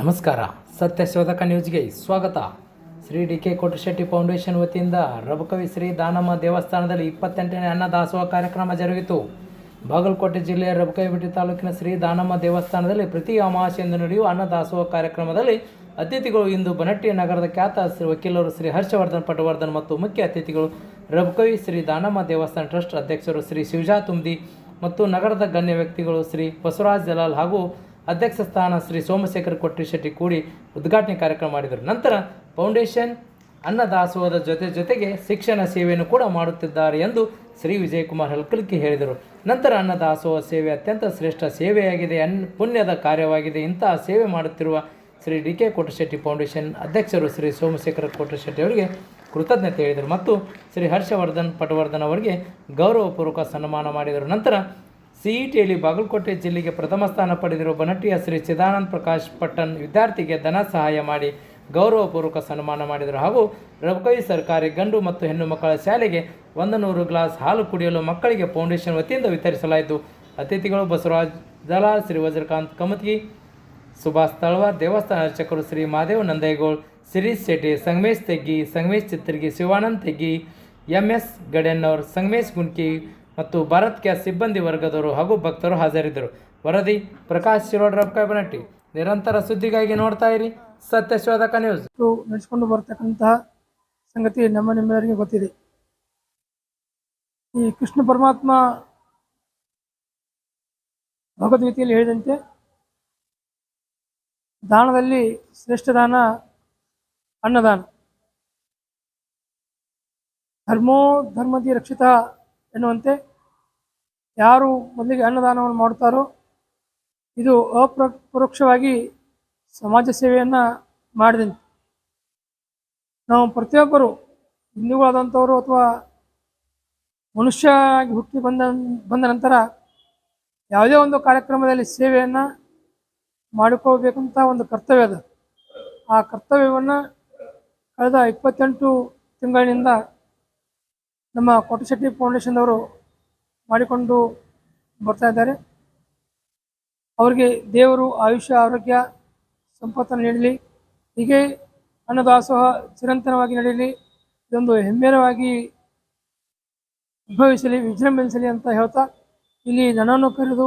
ನಮಸ್ಕಾರ. ಸತ್ಯಶೋಧಕ ನ್ಯೂಸ್ಗೆ ಸ್ವಾಗತ. Shri D K Kotashetti foundation ವತಿಯಿಂದ ರಬಕವಿ ಶ್ರೀ ದಾನಮ್ಮ ದೇವಸ್ಥಾನದಲ್ಲಿ ಇಪ್ಪತ್ತೆಂಟನೇ ಅನ್ನದಾಸೋಹ ಕಾರ್ಯಕ್ರಮ ಜರುಗಿತು. ಬಾಗಲಕೋಟೆ ಜಿಲ್ಲೆಯ ರಬಕವಿಬೆಟ್ಟಿ ತಾಲೂಕಿನ ಶ್ರೀ ದಾನಮ್ಮ ದೇವಸ್ಥಾನದಲ್ಲಿ ಪ್ರತಿ ಅಮಾವಾಸ್ಯೆಂದು ನಡೆಯುವ ಅನ್ನದಾಸೋಹ ಕಾರ್ಯಕ್ರಮದಲ್ಲಿ ಅತಿಥಿಗಳು ಇಂದು ಬನಟ್ಟಿ ನಗರದ ಖ್ಯಾತ ಶ್ರೀ ವಕೀಲರು ಶ್ರೀ ಹರ್ಷವರ್ಧನ್ ಪಟವರ್ಧನ್ ಮತ್ತು ಮುಖ್ಯ ಅತಿಥಿಗಳು ರಬಕವಿ ಶ್ರೀ ದಾನಮ್ಮ ದೇವಸ್ಥಾನ ಟ್ರಸ್ಟ್ ಅಧ್ಯಕ್ಷರು ಶ್ರೀ ಶಿವಜಾ ತುಂಬಿ ಮತ್ತು ನಗರದ ಗಣ್ಯ ವ್ಯಕ್ತಿಗಳು ಶ್ರೀ ಬಸವರಾಜ್ ಜಲಾಲ್ ಹಾಗೂ ಅಧ್ಯಕ್ಷ ಸ್ಥಾನ ಶ್ರೀ ಸೋಮಶೇಖರ್ ಕೊಟ್ಟಿ ಶೆಟ್ಟಿ ಕೂಡಿ ಉದ್ಘಾಟನೆ ಕಾರ್ಯಕ್ರಮ ಮಾಡಿದರು. ನಂತರ ಫೌಂಡೇಶನ್ ಅನ್ನದಾಸೋಹದ ಜೊತೆ ಜೊತೆಗೆ ಶಿಕ್ಷಣ ಸೇವೆಯನ್ನು ಕೂಡ ಮಾಡುತ್ತಿದ್ದಾರೆ ಎಂದು ಶ್ರೀ ವಿಜಯಕುಮಾರ್ ಹಲ್ಕಲ್ಕಿ ಹೇಳಿದರು. ನಂತರ ಅನ್ನದಾಸೋಹ ಸೇವೆ ಅತ್ಯಂತ ಶ್ರೇಷ್ಠ ಸೇವೆಯಾಗಿದೆ. ಅನ್ ಪುಣ್ಯದ ಕಾರ್ಯವಾಗಿದೆ. ಇಂತಹ ಸೇವೆ ಮಾಡುತ್ತಿರುವ Shri D K Kotashetti foundation ಅಧ್ಯಕ್ಷರು ಶ್ರೀ ಸೋಮಶೇಖರ ಕೋಟಶೆಟ್ಟಿ ಅವರಿಗೆ ಕೃತಜ್ಞತೆ ಹೇಳಿದರು ಮತ್ತು ಶ್ರೀ ಹರ್ಷವರ್ಧನ್ ಪಟವರ್ಧನ್ ಅವರಿಗೆ ಗೌರವಪೂರ್ವಕ ಸನ್ಮಾನ ಮಾಡಿದರು. ನಂತರ ಸಿಇಟಿಯಲ್ಲಿ ಬಾಗಲಕೋಟೆ ಜಿಲ್ಲೆಗೆ ಪ್ರಥಮ ಸ್ಥಾನ ಪಡೆದಿರುವ ಬನಟಿಯ ಶ್ರೀ ಚಿದಾನಂದ ಪ್ರಕಾಶ್ ಪಟ್ಟಣ್ ವಿದ್ಯಾರ್ಥಿಗೆ ಧನ ಸಹಾಯ ಮಾಡಿ ಗೌರವಪೂರ್ವಕ ಸನ್ಮಾನ ಮಾಡಿದರು. ಹಾಗೂ ರಬಕವಿ ಸರ್ಕಾರಿ ಗಂಡು ಮತ್ತು ಹೆಣ್ಣು ಮಕ್ಕಳ ಶಾಲೆಗೆ ಒಂದು ನೂರು ಗ್ಲಾಸ್ ಹಾಲು ಕುಡಿಯಲು ಮಕ್ಕಳಿಗೆ ಫೌಂಡೇಶನ್ ವತಿಯಿಂದ ವಿತರಿಸಲಾಯಿತು. ಅತಿಥಿಗಳು ಬಸವರಾಜ್ ದಲಾಲ್ ಶ್ರೀ ವಜ್ರಕಾಂತ್ ಕಮತ್ಗಿ ಸುಭಾಷ್ ತಳವಾರ್, ದೇವಸ್ಥಾನ ಅರ್ಚಕರು ಶ್ರೀ ಮಾದೇವ್ ನಂದೇಗೌಳ್ ಶಿರೀಶ್ ಶೆಟ್ಟಿ, ಸಂಗಮೇಶ್ ತೆಗ್ಗಿ, ಸಂಗಮೇಶ್ ಚಿತ್ರಗಿ ಶಿವಾನಂದ್ ತೆಗ್ಗಿ ಎಂ ಎಸ್ ಗಡೆನ್ನವರ್ ಸಂಗಮೇಶ್ ಗುಂಡ್ಕಿ ಮತ್ತು ಭಾರತ್ ಗ್ಯಾಸ್ ಸಿಬ್ಬಂದಿ ವರ್ಗದವರು ಹಾಗೂ ಭಕ್ತರು ಹಾಜರಿದ್ದರು. ವರದಿ ಪ್ರಕಾಶ್ ಶಿರೋಡ್ ರಬ್ಕಾಯ್ ಬನಟ್ಟಿ ನಿರಂತರ ಸುದ್ದಿಗಾಗಿ ನೋಡ್ತಾ ಇರಿ ಸತ್ಯಶೋಧಕ ನ್ಯೂಸ್. ಇವತ್ತು ನಡೆಸಿಕೊಂಡು ಬರ್ತಕ್ಕಂತಹ ಸಂಗತಿ ನಮ್ಮ ನಿಮ್ಮೆಲ್ಲರಿಗೆ ಗೊತ್ತಿದೆ. ಈ ಕೃಷ್ಣ ಪರಮಾತ್ಮ ಭಗವದ್ಗೀತೆಯಲ್ಲಿ ಹೇಳಿದಂತೆ ದಾನದಲ್ಲಿ ಶ್ರೇಷ್ಠ ದಾನ ಅನ್ನದಾನ. ಧರ್ಮೋ ಧರ್ಮದಿ ರಕ್ಷಿತ ಎನ್ನುವಂತೆ ಯಾರು ಮೊದಲಿಗೆ ಅನ್ನದಾನವನ್ನು ಮಾಡ್ತಾರೋ ಇದು ಅಪ್ರ, ಪರೋಕ್ಷವಾಗಿ ಸಮಾಜ ಸೇವೆಯನ್ನು ಮಾಡಿದಂತೆ. ನಾವು ಪ್ರತಿಯೊಬ್ಬರು ಹಿಂದೂಗಳಾದಂಥವರು ಅಥವಾ ಮನುಷ್ಯ ಹುಟ್ಟಿ ಬಂದ ಬಂದ ನಂತರ ಯಾವುದೇ ಒಂದು ಕಾರ್ಯಕ್ರಮದಲ್ಲಿ ಸೇವೆಯನ್ನು ಮಾಡಿಕೊಳ್ಬೇಕಂತ ಒಂದು ಕರ್ತವ್ಯ ಅದು. ಆ ಕರ್ತವ್ಯವನ್ನು ಕಳೆದ ಇಪ್ಪತ್ತೆಂಟು ತಿಂಗಳಿನಿಂದ ನಮ್ಮ ಕೋಟಶೆಟ್ಟಿ ಫೌಂಡೇಶನ್ದವರು ಮಾಡಿಕೊಂಡು ಬರ್ತಾ ಇದ್ದಾರೆ. ಅವರಿಗೆ ದೇವರು ಆಯುಷ್ಯ, ಆರೋಗ್ಯ, ಸಂಪತ್ತನ್ನು ನೀಡಲಿ. ಹೀಗೆ ಅನ್ನದಾಸೋಹ ಚಿರಂತನವಾಗಿ ನಡೆಯಲಿ ಇದೊಂದು ಹೆಮ್ಮೆರವಾಗಿ ಉದ್ಭವಿಸಲಿ ವಿಜೃಂಭಿಸಲಿ ಅಂತ ಹೇಳ್ತಾ, ಇಲ್ಲಿ ನನ್ನನ್ನು ಕರೆದು